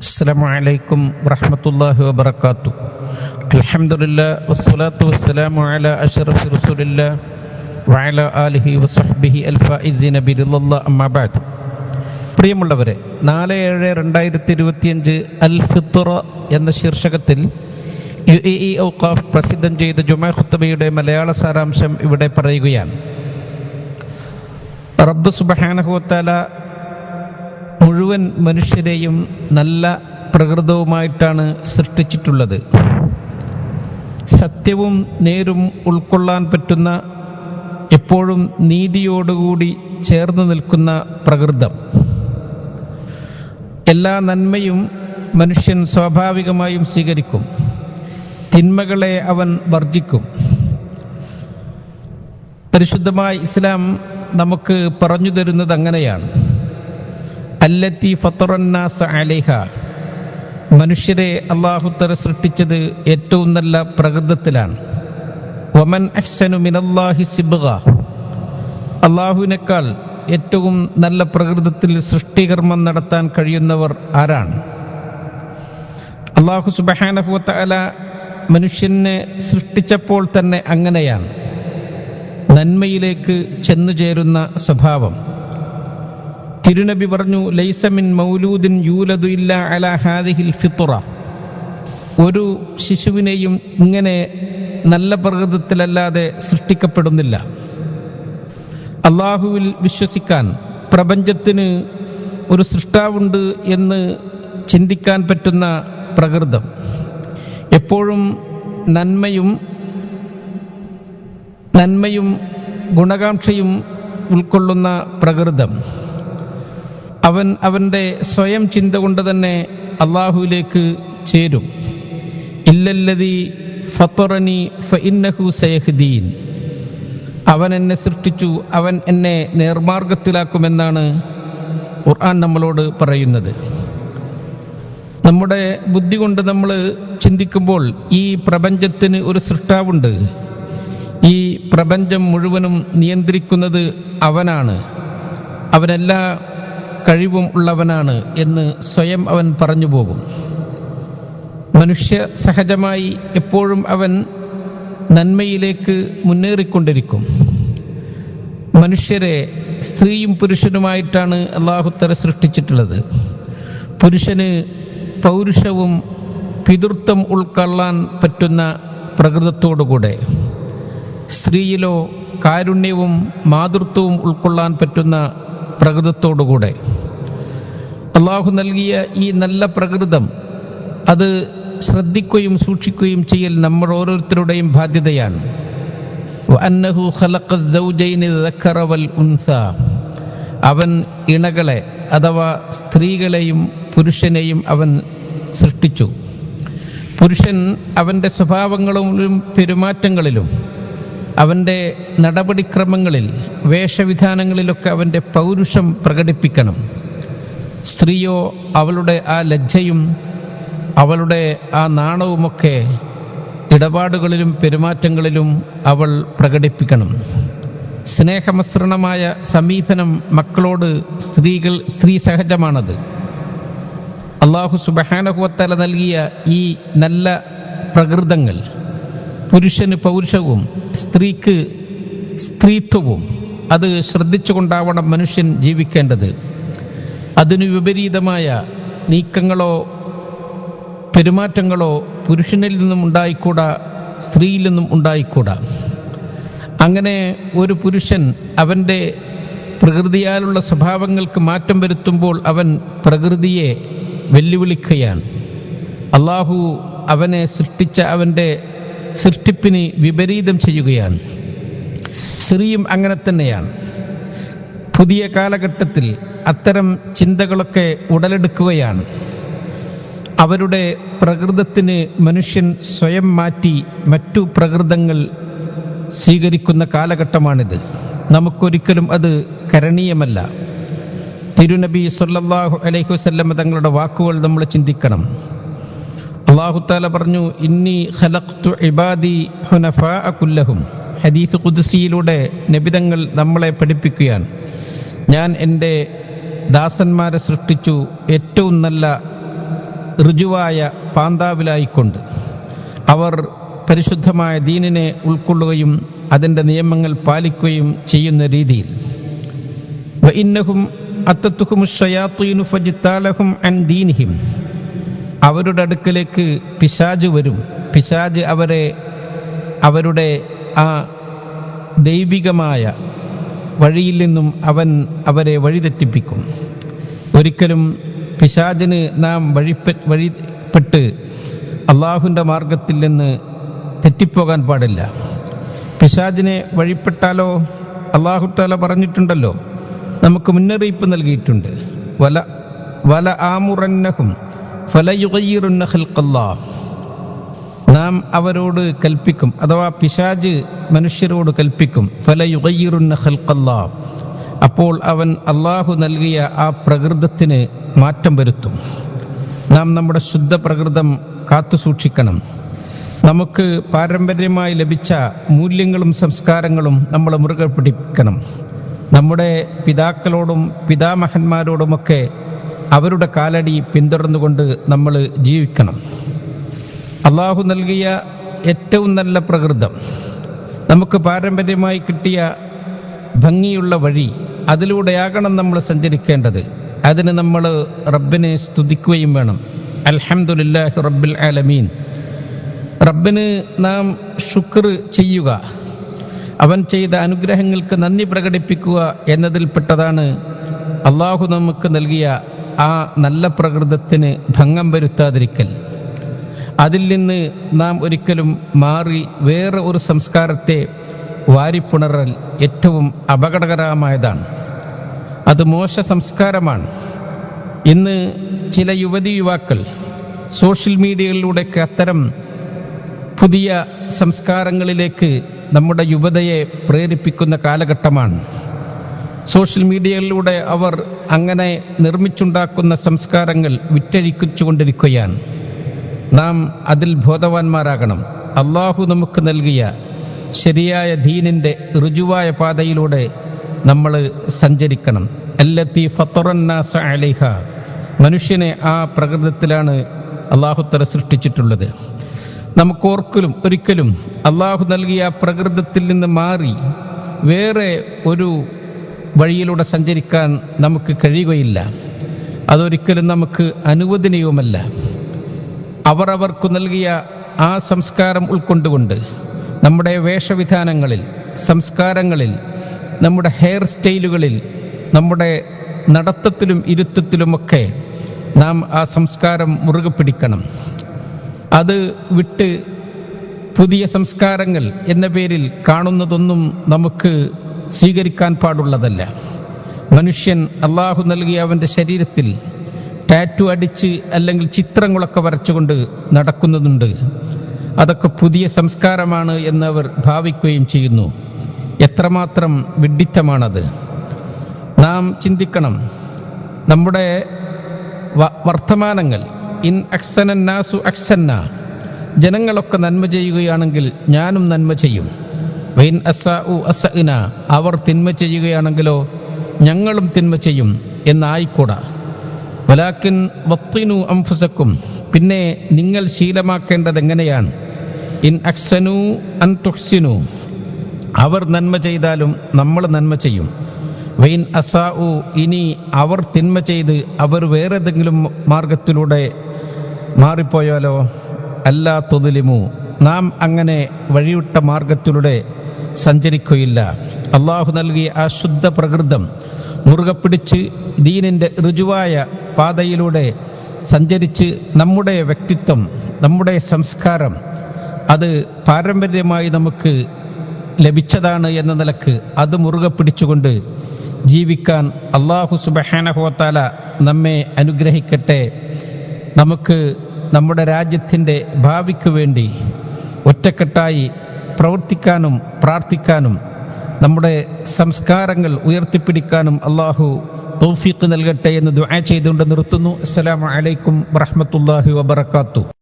السلام عليكم ورحمة الله وبركاته الحمد لله والصلاة والسلام على أشرف رسول الله وعلى آله وصحبه الفائزين برضا الله أما بعد പ്രിയമുള്ളവരെ നാല് ഏഴ് രണ്ടായിരത്തി ഇരുപത്തിയഞ്ച് അൽ ഫിത്തുറ എന്ന ശീർഷകത്തിൽ യു എ ഇ ഔക്കാഫ് പ്രസിദ്ധം ചെയ്ത ജുമാ ഖുത്തബയുടെ മലയാള സാരാംശം ഇവിടെ പറയുകയാണ് റബ്ബ് സുബഹാനഹുവത്താല മുഴുവൻ മനുഷ്യരെയും നല്ല പ്രകൃതവുമായിട്ടാണ് സൃഷ്ടിച്ചിട്ടുള്ളത്. സത്യവും നേരും ഉൾക്കൊള്ളാൻ പറ്റുന്ന എപ്പോഴും നീതിയോടുകൂടി ചേർന്ന് നിൽക്കുന്ന പ്രകൃതം. എല്ലാ നന്മയും മനുഷ്യൻ സ്വാഭാവികമായും സ്വീകരിക്കും. തിന്മകളെ അവൻ വർജിക്കും. പരിശുദ്ധമായ ഇസ്ലാം നമുക്ക് പറഞ്ഞു തരുന്നത് അങ്ങനെയാണ്. അല്ലത്തി ഫത്തറന്നാസ അലിഹ. മനുഷ്യരെ അള്ളാഹുത്തര സൃഷ്ടിച്ചത് ഏറ്റവും നല്ല പ്രകൃതത്തിലാണ്. ഒമൻ അഹ്സനു മിനല്ലാഹി സിബുക അള്ളാഹുവിനേക്കാൾ ഏറ്റവും നല്ല പ്രകൃതത്തിൽ സൃഷ്ടികർമ്മം നടത്താൻ കഴിയുന്നവർ ആരാണ്? അള്ളാഹു സുബഹാനഹുവത്ത അല മനുഷ്യനെ സൃഷ്ടിച്ചപ്പോൾ തന്നെ അങ്ങനെയാണ്. നന്മയിലേക്ക് ചെന്നു ചേരുന്ന സ്വഭാവം. തിരുനബി പറഞ്ഞു ലൈസമിൻ മൗലൂദിൻ യൂലദു ഇല്ല അല ഹാദിഹിൽ ഫിത്തുറ. ഒരു ശിശുവിനെയും ഇങ്ങനെ നല്ല പ്രകൃതത്തിലല്ലാതെ സൃഷ്ടിക്കപ്പെടുന്നില്ല. അള്ളാഹുവിൽ വിശ്വസിക്കാൻ പ്രപഞ്ചത്തിന് ഒരു സൃഷ്ടാവുണ്ട് എന്ന് ചിന്തിക്കാൻ പറ്റുന്ന പ്രകൃതം. എപ്പോഴും നന്മയും നന്മയും ഗുണകാംക്ഷയും ഉൾക്കൊള്ളുന്ന പ്രകൃതം. അവൻ അവന്റെ സ്വയം ചിന്ത കൊണ്ട് തന്നെ അള്ളാഹുവിലേക്ക് ചേരും. ഇല്ലല്ലതി ഫത്തറനി ഫഇന്നഹു സയഹ്ദീൻ. അവൻ എന്നെ സൃഷ്ടിച്ചു അവൻ എന്നെ നേർമാർഗത്തിലാക്കുമെന്നാണ് ഖുർആൻ നമ്മളോട് പറയുന്നത്. നമ്മുടെ ബുദ്ധി കൊണ്ട് നമ്മൾ ചിന്തിക്കുമ്പോൾ ഈ പ്രപഞ്ചത്തിന് ഒരു സൃഷ്ടാവുണ്ട്. ഈ പ്രപഞ്ചം മുഴുവനും നിയന്ത്രിക്കുന്നത് അവനാണ്. അവനെല്ലാ കഴിവും ഉള്ളവനാണ് എന്ന് സ്വയം അവൻ പറഞ്ഞു പോകും. മനുഷ്യ സഹജമായി എപ്പോഴും അവൻ നന്മയിലേക്ക് മുന്നേറിക്കൊണ്ടിരിക്കും. മനുഷ്യരെ സ്ത്രീയും പുരുഷനുമായിട്ടാണ് അള്ളാഹുത്തര സൃഷ്ടിച്ചിട്ടുള്ളത്. പുരുഷന് പൗരുഷവും പിതൃത്വം ഉൾക്കൊള്ളാൻ പറ്റുന്ന പ്രകൃതത്തോടുകൂടെ. സ്ത്രീയിലോ കാരുണ്യവും മാതൃത്വവും ഉൾക്കൊള്ളാൻ പറ്റുന്ന പ്രകൃതത്തോടുകൂടെ. അള്ളാഹു നൽകിയ ഈ നല്ല പ്രകൃതം അത് ശ്രദ്ധിക്കുകയും സൂക്ഷിക്കുകയും ചെയ്യൽ നമ്മൾ ഓരോരുത്തരുടെയും ബാധ്യതയാണ്. അവൻ ഇണകളെ അഥവാ സ്ത്രീകളെയും പുരുഷനെയും അവൻ സൃഷ്ടിച്ചു. പുരുഷൻ അവന്റെ സ്വഭാവങ്ങളിലും പെരുമാറ്റങ്ങളിലും അവന്റെ നടപടിക്രമങ്ങളിൽ വേഷവിധാനങ്ങളിലൊക്കെ അവന്റെ പൗരുഷം പ്രകടിപ്പിക്കണം. സ്ത്രീയോ അവളുടെ ആ ലജ്ജയും അവളുടെ ആ നാണവുമൊക്കെ ഇടപാടുകളിലും പെരുമാറ്റങ്ങളിലും അവൾ പ്രകടിപ്പിക്കണം. സ്നേഹമസൃണമായ സമീപനം മക്കളോട് സ്ത്രീകൾ സ്ത്രീ സഹജമാണത്. അള്ളാഹു സുബഹാനഹുവത്തല നൽകിയ ഈ നല്ല പ്രകൃതങ്ങൾ പുരുഷന് പൗരുഷവും സ്ത്രീക്ക് സ്ത്രീത്വവും. അത് ശ്രദ്ധിച്ചുകൊണ്ടാവണം മനുഷ്യൻ ജീവിക്കേണ്ടത്. അതിനു വിപരീതമായ നീക്കങ്ങളോ പെരുമാറ്റങ്ങളോ പുരുഷനിൽ നിന്നും ഉണ്ടായിക്കൂടാ സ്ത്രീയിൽ നിന്നും ഉണ്ടായിക്കൂടാ. അങ്ങനെ ഒരു പുരുഷൻ അവന്റെ പ്രകൃതിയാലുള്ള സ്വഭാവങ്ങൾക്ക് മാറ്റം വരുത്തുമ്പോൾ അവൻ പ്രകൃതിയെ വെല്ലുവിളിക്കുകയാണ്. അള്ളാഹു അവനെ സൃഷ്ടിച്ച അവന്റെ സൃഷ്ടിപ്പിന് വിപരീതം ചെയ്യുകയാണ്. സ്ത്രീയും അങ്ങനെ തന്നെയാണ്. പുതിയ കാലഘട്ടത്തിൽ അത്തരം ചിന്തകളൊക്കെ ഉടലെടുക്കുകയാണ്. അവരുടെ പ്രകൃതത്തിന് മനുഷ്യൻ സ്വയം മാറ്റി മറ്റു പ്രകൃതങ്ങൾ സ്വീകരിക്കുന്ന കാലഘട്ടമാണിത്. നമുക്കൊരിക്കലും അത് കരണീയമല്ല. തിരുനബി സൊല്ലാഹു അലൈഹി വസല്ലം തങ്ങളുടെ വാക്കുകൾ നമ്മൾ ചിന്തിക്കണം. അള്ളാഹുത്താല പറഞ്ഞു ഇന്നി ഖലഖ്തു ഇബാദി ഹുനഫാ അക്കുല്ലഹും ഹദീസ് ഖുദ്സിയിലൂടെ നബിതങ്ങൾ നമ്മളെ പഠിപ്പിക്കുകയാണ്. ഞാൻ എന്റെ ദാസന്മാരെ സൃഷ്ടിച്ചു ഏറ്റവും നല്ല ഋജുവായ പാന്താവിലായിക്കൊണ്ട്. അവർ പരിശുദ്ധമായ ദീനിനെ ഉൾക്കൊള്ളുകയും അതിന്റെ നിയമങ്ങൾ പാലിക്കുകയും ചെയ്യുന്ന രീതിയിൽ. ഇന്നഹും അത്തത്തുഹും ഷയാത്തുഹും ഫജിത്താലഹും അൻ ദീനിഹിം. അവരുടെ അടുക്കലേക്ക് പിശാജ് വരും. പിശാജ് അവരെ അവരുടെ ആ ദൈവികമായ വഴിയിൽ നിന്നും അവൻ അവരെ വഴിതെറ്റിപ്പിക്കും. ഒരിക്കലും പിശാജിന് നാം വഴിപ്പെ വഴിപ്പെട്ട് അള്ളാഹുവിന്റെ മാർഗത്തിൽ നിന്ന് തെറ്റിപ്പോകാൻ പാടില്ല. പിശാജിനെ വഴിപ്പെട്ടാലോ? അള്ളാഹുത്താല പറഞ്ഞിട്ടുണ്ടല്ലോ നമുക്ക് മുന്നറിയിപ്പ് നൽകിയിട്ടുണ്ട്. വല വല ആമുറന്നഹും നാം അവരോട് കൽപ്പിക്കും അഥവാ പിശാജ് മനുഷ്യരോട് കൽപ്പിക്കും ഫലയുഗയ്യറുന്ന ഹൽക്കല്ലാ അപ്പോൾ അവൻ അള്ളാഹു നൽകിയ ആ പ്രകൃതത്തിന് മാറ്റം വരുത്തും. നാം നമ്മുടെ ശുദ്ധ പ്രകൃതം കാത്തു സൂക്ഷിക്കണം. നമുക്ക് പാരമ്പര്യമായി ലഭിച്ച മൂല്യങ്ങളും സംസ്കാരങ്ങളും നമ്മൾ മുറുകെ പിടിക്കണം. നമ്മുടെ പിതാക്കളോടും പിതാമഹന്മാരോടുമൊക്കെ അവരുടെ കാലടി പിന്തുടർന്നുകൊണ്ട് നമ്മൾ ജീവിക്കണം. അള്ളാഹു നൽകിയ ഏറ്റവും നല്ല പ്രകൃതം. നമുക്ക് പാരമ്പര്യമായി കിട്ടിയ ഭംഗിയുള്ള വഴി അതിലൂടെയാകണം നമ്മൾ സഞ്ചരിക്കേണ്ടത്. അതിന് നമ്മൾ റബ്ബിനെ സ്തുതിക്കുകയും വേണം. അൽഹംദുലില്ലാഹി റബ്ബിൽ ആലമീൻ. റബ്ബിന് നാം ശുക്ർ ചെയ്യുക. അവൻ ചെയ്ത അനുഗ്രഹങ്ങൾക്ക് നന്ദി പ്രകടിപ്പിക്കുക എന്നതിൽപ്പെട്ടതാണ് അള്ളാഹു നമുക്ക് നൽകിയ ആ നല്ല പ്രകൃതത്തിന് ഭംഗം വരുത്താതിരിക്കൽ. അതിൽ നിന്ന് നാം ഒരിക്കലും മാറി വേറെ ഒരു സംസ്കാരത്തെ വാരിപ്പുണറൽ ഏറ്റവും അപകടകരമായതാണ്. അത് മോശ സംസ്കാരമാണ്. ഇന്ന് ചില യുവതി യുവാക്കൾ സോഷ്യൽ മീഡിയകളിലൂടെയൊക്കെ അത്തരം പുതിയ സംസ്കാരങ്ങളിലേക്ക് നമ്മുടെ യുവതയെ പ്രേരിപ്പിക്കുന്ന കാലഘട്ടമാണ്. സോഷ്യൽ മീഡിയകളിലൂടെ അവർ അങ്ങനെ നിർമ്മിച്ചുണ്ടാക്കുന്ന സംസ്കാരങ്ങൾ വിറ്റഴിച്ചുകൊണ്ടിരിക്കുകയാണ്. നാം അതിൽ ബോധവാന്മാരാകണം. അള്ളാഹു നമുക്ക് നൽകിയ ശരിയായ ദീനിന്റെ ഋജുവായ പാതയിലൂടെ നമ്മൾ സഞ്ചരിക്കണം. അല്ലത്തി ഫത്തറന്നാസ അലിഹ. മനുഷ്യനെ ആ പ്രകൃതത്തിലാണ് അള്ളാഹുത്തല സൃഷ്ടിച്ചിട്ടുള്ളത്. നമുക്ക് ഓർക്കലും ഒരിക്കലും അള്ളാഹു നൽകിയ പ്രകൃതത്തിൽ നിന്ന് മാറി വേറെ ഒരു വഴിയിലൂടെ സഞ്ചരിക്കാൻ നമുക്ക് കഴിയുകയില്ല. അതൊരിക്കലും നമുക്ക് അനുവദനീയവുമല്ല അവർ അവർക്ക് നൽകിയ ആ സംസ്കാരം ഉൾക്കൊണ്ടുകൊണ്ട് നമ്മുടെ വേഷവിധാനങ്ങളിൽ സംസ്കാരങ്ങളിൽ നമ്മുടെ ഹെയർ സ്റ്റൈലുകളിൽ നമ്മുടെ നടത്തത്തിലും ഇരുത്തത്തിലുമൊക്കെ നാം ആ സംസ്കാരം മുറുകെ പിടിക്കണം. അത് വിട്ട് പുതിയ സംസ്കാരങ്ങൾ എന്ന പേരിൽ കാണുന്നതൊന്നും നമുക്ക് സ്വീകരിക്കാൻ പാടുള്ളതല്ല. മനുഷ്യൻ അള്ളാഹു നൽകിയ അവന്റെ ശരീരത്തിൽ ടാറ്റു അടിച്ച് അല്ലെങ്കിൽ ചിത്രങ്ങളൊക്കെ വരച്ചുകൊണ്ട് നടക്കുന്നതുണ്ട്. അതൊക്കെ പുതിയ സംസ്കാരമാണ് എന്നവർ ഭാവിക്കുകയും ചെയ്യുന്നു. എത്രമാത്രം വിഡിത്തമാണത് നാം ചിന്തിക്കണം. നമ്മുടെ വർത്തമാനങ്ങൾ ഇൻ അക്സനന്നാസു അക്സന്ന ജനങ്ങളൊക്കെ നന്മ ചെയ്യുകയാണെങ്കിൽ ഞാനും നന്മ ചെയ്യും. അവർ തിന്മ ചെയ്യുകയാണെങ്കിലോ ഞങ്ങളും തിന്മ ചെയ്യും എന്നായിക്കൂടാ. പിന്നെ നിങ്ങൾ ശീലമാക്കേണ്ടത് എങ്ങനെയാണ്? അവർ നന്മ ചെയ്താലും നമ്മൾ നന്മ ചെയ്യും. വെയിൻ അസാഉ ഇനി അവർ തിന്മ ചെയ്ത് അവർ വേറെ ഏതെങ്കിലും മാർഗത്തിലൂടെ മാറിപ്പോയാലോ? അല്ലാ തൊതിലിമു നാം അങ്ങനെ വഴിവിട്ട മാർഗത്തിലൂടെ സഞ്ചരിക്കുകയില്ല. അള്ളാഹു നൽകിയ ആ ശുദ്ധ പ്രകൃതം മുറുകെ പിടിച്ച് ദീനിന്റെ ഋജുവായ പാതയിലൂടെ സഞ്ചരിച്ച് നമ്മുടെ വ്യക്തിത്വം നമ്മുടെ സംസ്കാരം അത് പാരമ്പര്യമായി നമുക്ക് ലഭിച്ചതാണ് എന്ന നിലയ്ക്ക് അത് മുറുകെ പിടിച്ചുകൊണ്ട് ജീവിക്കാൻ അള്ളാഹു സുബഹാനഹോത്താല നമ്മെ അനുഗ്രഹിക്കട്ടെ. നമുക്ക് നമ്മുടെ രാജ്യത്തിന്റെ ഭാവിക്ക് വേണ്ടി ഒറ്റക്കെട്ടായി പ്രവർത്തിക്കാനും പ്രാർത്ഥിക്കാനും നമ്മുടെ സംസ്കാരങ്ങൾ ഉയർത്തിപ്പിടിക്കാനും അള്ളാഹു തൗഫീഖ് നൽകട്ടെ എന്ന് ദുആ ചെയ്തുകൊണ്ട് നിർത്തുന്നു. അസ്സലാമു അലൈക്കും വറഹ്മത്തുള്ളാഹി വബറകാതുഹു